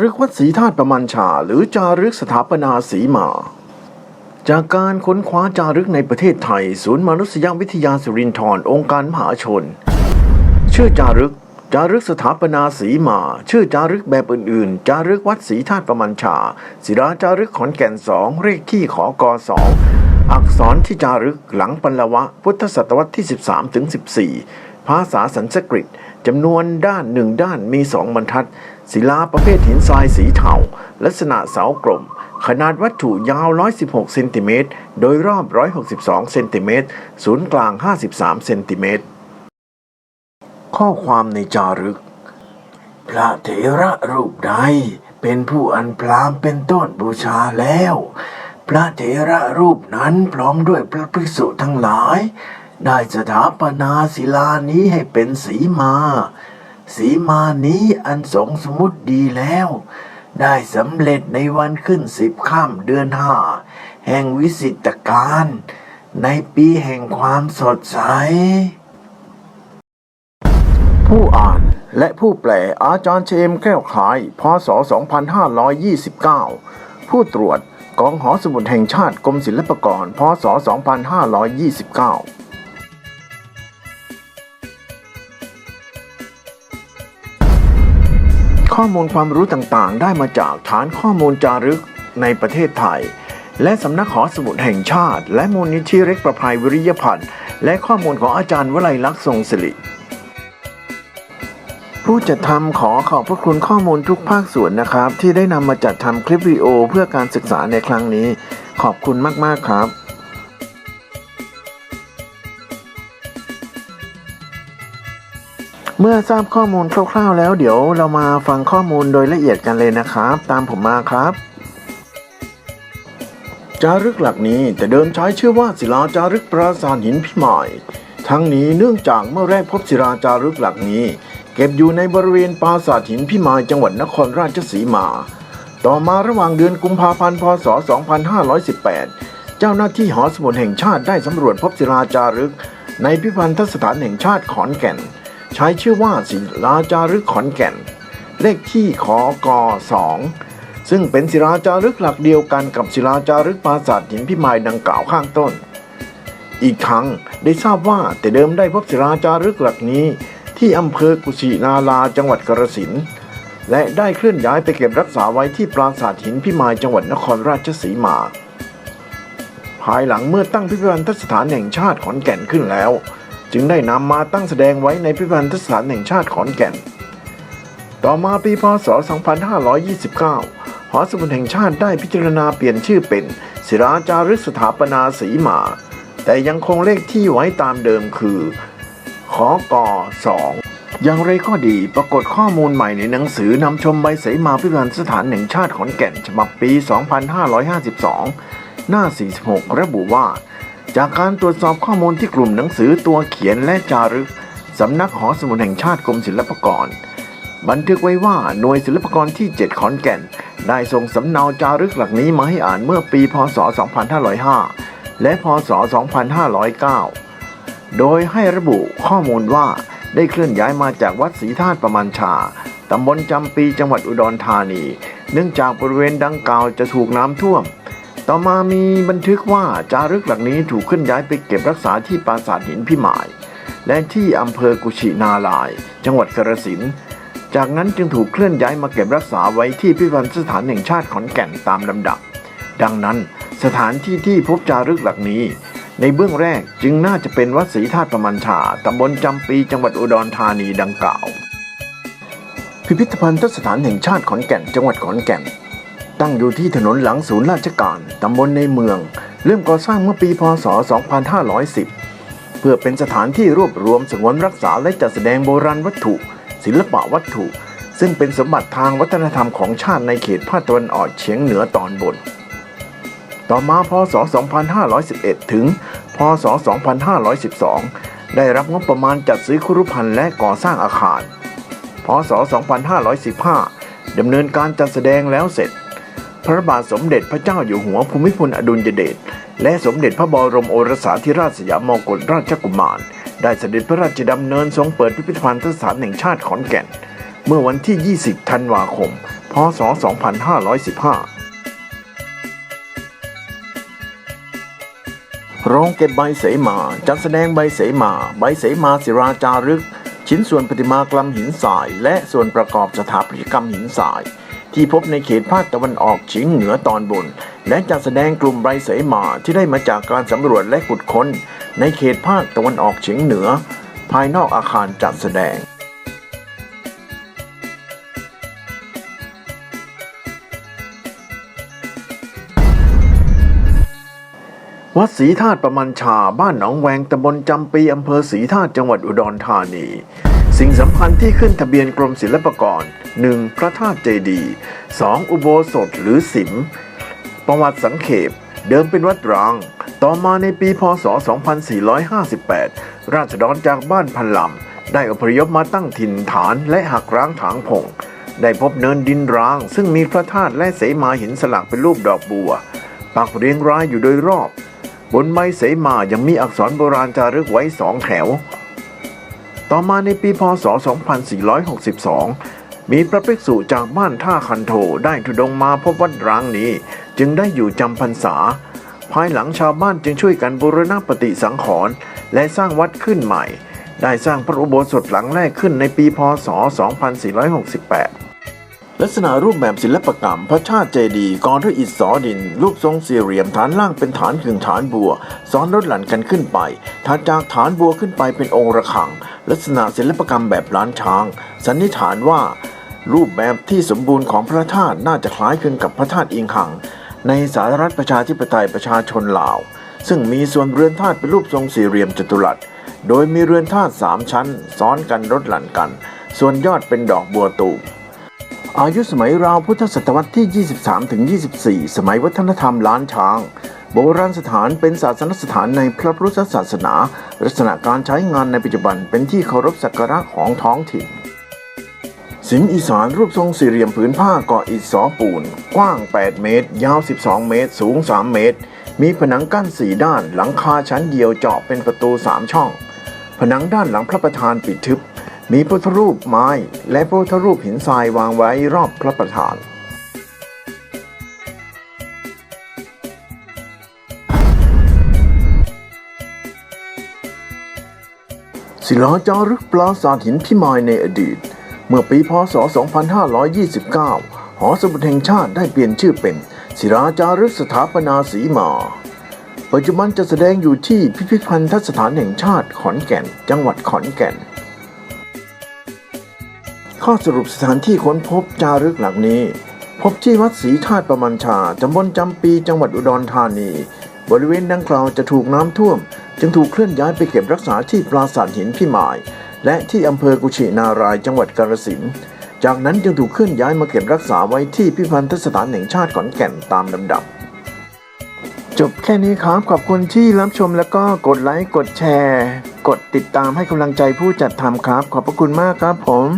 จารึกวัดศรีธาตุประมันชา หรือจารึกสถาปนาสีมา จากการค้นคว้าจารึกในประเทศไทย ศูนย์มนุษยวิทยาสุรินทร์องค์การมหาชน ชื่อจารึก จารึกสถาปนาสีมา ชื่อจารึกแบบอื่นๆ จารึกวัดศรีธาตุประมันชา ศิราจารึกขอนแก่นสองเลขที่ขอกอสองอักษรที่จารึกหลังปัลวะ พุทธศตวรรษที่ 13ถึง14 ภาษาสันสกฤตจำนวนด้านหนึ่งด้านมีสองบรรทัด ศิลาประเภทหินทรายสีเทาลักษณะเสากลม ขนาดวัตถุยาว 116 เซนติเมตร โดยรอบ 162 เซนติเมตร ศูนย์กลาง 53 เซนติเมตร ข้อความในจารึก พระเถระรูปใดเป็นผู้อันพรามเป็นต้นบูชาแล้ว พระเถระรูปนั้นพร้อมด้วยพระภิกษุทั้งหลาย ได้สถาปนาศิลานี้ให้เป็นสีมา สีมานี้อันสงสมุติดีแล้ว ได้สำเร็จในวันขึ้นสิบข้ามเดือนห้าแห่งวิสิตการ ในปีแห่งความสดใส ผู้อ่านและผู้แปลอาจารย์เชมแก้วขาย พศ 2529 ผู้ตรวจกองหอสมุดแห่งชาติกรมศิลปากร พศ 2529 ข้อมูลความรู้ต่างๆ ได้มาจากฐานข้อมูลจารึกในประเทศไทย และสำนักหอสมุดแห่งชาติ และมูลนิธิเล็กประภัยวิริยพันธ์และข้อมูลของอาจารย์วลัยลักษณ์ทรงศิริผู้จัดทำขอขอบพระคุณข้อมูลทุกภาคส่วนนะครับ ที่ได้นำมาจัดทำคลิปวิดีโอเพื่อการศึกษาในครั้งนี้ ขอบคุณมากๆครับ เมื่อทราบข้อมูลคร่าวๆแล้วเดี๋ยวเรามาฟังข้อมูลโดยละเอียดกันเลยนะครับ ตามผมมาครับจารึกหลักนี้แต่เดิมใช้ชื่อว่าศิลาจารึกปราสาทหินพิมาย ทั้งนี้เนื่องจากเมื่อแรกพบศิลาจารึกหลักนี้ เก็บอยู่ในบริเวณปราสาทหินพิมายจังหวัดนครราชสีมา ต่อมาระหว่างเดือนกุมภาพันธ์พศ 2518 เจ้าหน้าที่หอสมุดแห่งชาติได้สำรวจพบศิลาจารึก ในพิพิธสถานแห่งชาติขอนแก่น ใช้ชื่อว่าศิลาจารึกขอนแก่น เลขที่ขอกสองซึ่งเป็นศิลาจารึกหลักเดียวกันกับศิลาจารึกปราสาทหินพิมายดังกล่าวข้างต้น อีกทั้งได้ทราบว่าแต่เดิมได้พบศิลาจารึกหลักนี้ ที่อำเภอกุชินาราจังหวัดกระสินและได้เคลื่อนย้ายไปเก็บรักษาไว้ที่ปราสาทหินพิมายจังหวัดนครราชสีมา ภายหลังเมื่อตั้งพิพิธภัณฑสถานแห่งชาติขอนแก่นขึ้นแล้ว จึงได้นำมาตั้งแสดงไว้ในพิพิธสถานแห่งชาติขอนแก่น ต่อมาปีพศ 2529 หอสมุดแห่งชาติได้พิจารณาเปลี่ยนชื่อเป็น ศิราจารึกสถาปนาสีมา แต่ยังคงเลขที่ไว้ตามเดิมคือ ขอกอสอย่างไรก็ดีปรากฏข้อมูลใหม่ในหนังสือนำชมใบเสมาพิพิธภัณฑสถานแห่งชาติขอนแก่นฉบับปี 2552 หน้า 46 ระบุว่า จากการตรวจสอบข้อมูลที่กลุ่มหนังสือตัวเขียนและจารึกสำนักหอสมุดแห่งชาติกรมศิลปากร บันทึกไว้ว่าหน่วยศิลปากรที่ 7 ขอนแก่น ได้ส่งสำเนาจารึกหลักนี้มาให้อ่านเมื่อปีพศ 2505 และพศ 2509 โดยให้ระบุข้อมูลว่าได้เคลื่อนย้ายมาจากวัดศรีธาตุประมาณชา ตำบลจำปีจังหวัดอุดรธานี เนื่องจากบริเวณดังกล่าวจะถูกน้ำท่วม ต่อมามีบันทึกว่าจารึกหลักนี้ถูกเคลื่อนย้ายไปเก็บรักษาที่ปราสาทหินพิมาย และที่อำเภอกุชินาลาย จังหวัดกระสินจากนั้นจึงถูกเคลื่อนย้ายมาเก็บรักษาไว้ที่พิพิธสถานแห่งชาติขอนแก่นตามลำดับ ดังนั้นสถานที่ที่พบจารึกหลักนี้ ในเบื้องแรกจึงน่าจะเป็นวัดศรีธาตุประมันชาตำบลจำปีจังหวัดอุดรธานีดังกล่าว พิพิธภัณฑสถานแห่งชาติขอนแก่นจังหวัดขอนแก่น ตั้งอยู่ที่ถนนหลังศูนย์ราชการ ตำบลในเมือง เริ่มก่อสร้างเมื่อปีพศ 2510 เพื่อเป็นสถานที่รวบรวมสงวนรักษาและจัดแสดงโบราณวัตถุ ศิลปะวัตถุ ซึ่งเป็นสมบัติทางวัฒนธรรมของชาติในเขตภาคตะวันออกเฉียงเหนือตอนบน ต่อมาพศ 2511 ถึง พศ 2512 ได้รับงบประมาณจัดซื้อคุรุพันธ์และก่อสร้างอาคาร พศ 2515ดำเนินการจัดแสดงแล้วเสร็จ พระบาทสมเด็จพระเจ้าอยู่หัวภูมิพลอดุลยเดชและสมเด็จพระบรมโอรสาธิราชสยามมกุฎราชกุมาร ได้เสด็จพระราชดำเนินทรงเปิดพิพิธภัณฑสถานแห่งชาติขอนแก่น เมื่อวันที่ 20 ธันวาคมพพศ 2515โรงเก็บใบเสมา จัดแสดงใบเสมา ใบเสมาศิราจารึก ชิ้นส่วนประติมากรรมหินทราย และส่วนประกอบสถาปัตยกรรมหินทราย ที่พบในเขตภาคตะวันออกเฉียงเหนือตอนบน และจัดแสดงกลุ่มใบเสมาที่ได้มาจากการสำรวจและขุดค้น ในเขตภาคตะวันออกเฉียงเหนือ ภายนอกอาคารจัดแสดงวัดศรีธาตุประมันชา บ้านหนองแวงตำบลจำปีอำเภอศรีธาตุจังหวัดอุดรธานี สิ่งสำคัญที่ขึ้นทะเบียนกรมศิลปากร 1. พระธาตุเจดีย์ 2. อุโบสถหรือสิม ประวัติสังเขปเดิมเป็นวัดร้าง ต่อมาในปีพศ 2458 ราษฎรจากบ้านพันลำ ได้อพยพมาตั้งถิ่นฐานและหักร้างถางพง ได้พบเนินดินร้าง ซึ่งมีพระธาตุและเสมาหินสลักเป็นรูปดอกบัว ปักเรียงรายอยู่โดยรอบ บนใบเสมายังมีอักษรโบราณจารึกไว้สองแถว ต่อมาในปีพศ 2462 มีพระภิกษุจากบ้านท่าคันโทได้ทุดงมาพบวัดร้างนี้ จึงได้อยู่จำพรรษา ภายหลังชาวบ้านจึงช่วยกันบูรณปฏิสังขรณ์และสร้างวัดขึ้นใหม่ ได้สร้างพระอุโบสถหลังแรกขึ้นในปีพศ 2468ลักษณะรูปแบบศิลปกรรมพระชาติเจดีย์ก่อด้วยอิฐสอดิน รูปทรงสี่เหลี่ยมฐานล่างเป็นฐานขึงฐานบัว ซ้อนลดหลั่นกันขึ้นไปถัดจากฐานบัวขึ้นไปเป็นองค์ระฆัง ลักษณะศิลปกรรมแบบล้านช้าง สันนิษฐานว่ารูปแบบที่สมบูรณ์ของพระธาตุน่าจะคล้ายคลึงกับพระธาตุอิงหัง ในสหรัฐประชาธิปไตยประชาชนลาว ซึ่งมีส่วนเรือนธาตุเป็นรูปทรงสี่เหลี่ยมจัตุรัส โดยมีเรือนธาตุสามชั้น ซ้อนกันลดหลั่นกัน ส่วนยอดเป็นดอกบัวตูมอายุสมัยราวพุทธศตวรรษที่ 23ถึง24 สมัยวัฒนธรรมล้านช้าง โบราณสถานเป็นศาสนสถานในพระพุทธศาสนา ลักษณะการใช้งานในปัจจุบันเป็นที่เคารพสักการะของท้องถิ่น สิมอีสานรูปทรงสี่เหลี่ยมผืนผ้าก่ออิฐสอปูน กว้าง 8 เมตร ยาว 12 เมตร สูง 3 เมตร มีผนังกั้น4ด้าน หลังคาชั้นเดียวเจาะเป็นประตู 3 ช่อง ผนังด้านหลังพระประธานปิดทึบ มีพุทธรูปไม้ และพุทธรูปหินทรายวางไว้รอบพระประธาน ศิลาจารึกปราสาทหินพิมายในอดีต เมื่อปีพศ 2529 หอสมุดแห่งชาติได้เปลี่ยนชื่อเป็น ศิลาจารึกสถาปนาสีมา ปัจจุบันจะแสดงอยู่ที่พิพิธภัณฑสถานแห่งชาติขอนแก่น จังหวัดขอนแก่น ข้อสรุปสถานที่ค้นพบจารึกหลักนี้ พบที่วัดศรีธาตุประมันชาตำบลจำปีจังหวัดอุดรธานี บริเวณดังกล่าวจะถูกน้ำท่วม จึงถูกเคลื่อนย้ายไปเก็บรักษาที่ปราสาทหินพิมาย และที่อำเภอกุชินารายจังหวัดกาฬสินธุ์จากนั้นจึงถูกเคลื่อนย้ายมาเก็บรักษาไว้ที่พิพิธภัณฑสถานแห่งชาติขอนแก่นตามลำดับ จบแค่นี้ครับขอบคุณที่รับชมแล้วก็กดไลค์กดแชร์ กดติดตามให้กำลังใจผู้จัดทำครับ ขอบพระคุณมากครับผม